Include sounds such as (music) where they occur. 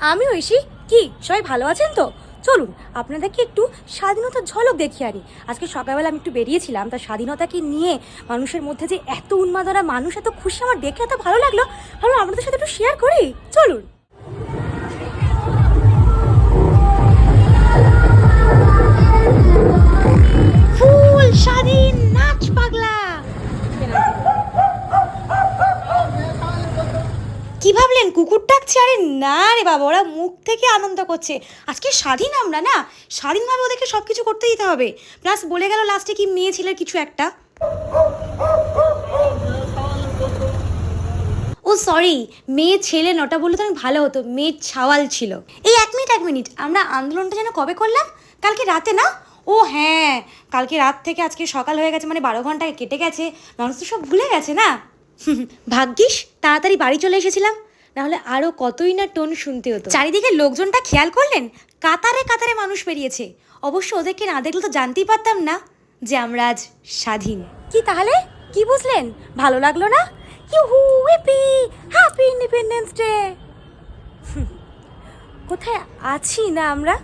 আমি ঐশী কি, সবাই ভালো আছেন তো? চলুন, আপনাদেরকে একটু স্বাধীনতার ঝলক দেখিয়ে আনি আজকে সকালবেলা আমি একটু বেরিয়েছিলাম তার স্বাধীনতাকে নিয়ে মানুষের মধ্যে যে এত উন্মাদনা, মানুষ এত খুশি, আমার দেখে এত ভালো লাগল। ভালো আপনাদের সাথে একটু শেয়ার করি। চলুন। কি ভাবলেন? কুকুর ডাকছে? আরে না রে বাবা, ওরা মুখ থেকে আনন্দ করছে। আজকে স্বাধীন আমরা না? স্বাধীনভাবে ওদেরকে সব কিছু করতে দিতে হবে। প্লাস বলে গেল লাস্টে কি মেয়ে ছেলের কিছু একটা। ও সরি, মেয়ে ছেলে নটা বললে তো আমি ভালো হতো। মেয়ে ছাওয়াল ছিল। এই এক মিনিট এক মিনিট। আমরা আন্দোলনটা যেন কবে করলাম? কালকে রাতে না? ও হ্যাঁ কালকে রাত থেকে আজকে সকাল হয়ে গেছে মানে বারো ঘণ্টা কেটে গেছে। মানুষ তো সব ভুলে গেছে না? (laughs) ভাগ্যিস, তাড়াতাড়ি বাড়ি চলে এসেছিলাম। নাহলে আরও কতই না টোন শুনতে হতো। চারিদিকে লোকজনটা খেয়াল করলেন? কাতারে কাতারে মানুষ বেরিয়েছে। অবশ্য ওদেরকে না দেখলে তো জানতেই পারতাম না যে আমরা আজ স্বাধীন। কি তাহলে? কি বুঝলেন? ভালো লাগল না? Happy independence day. কোথায় আছি না আমরা?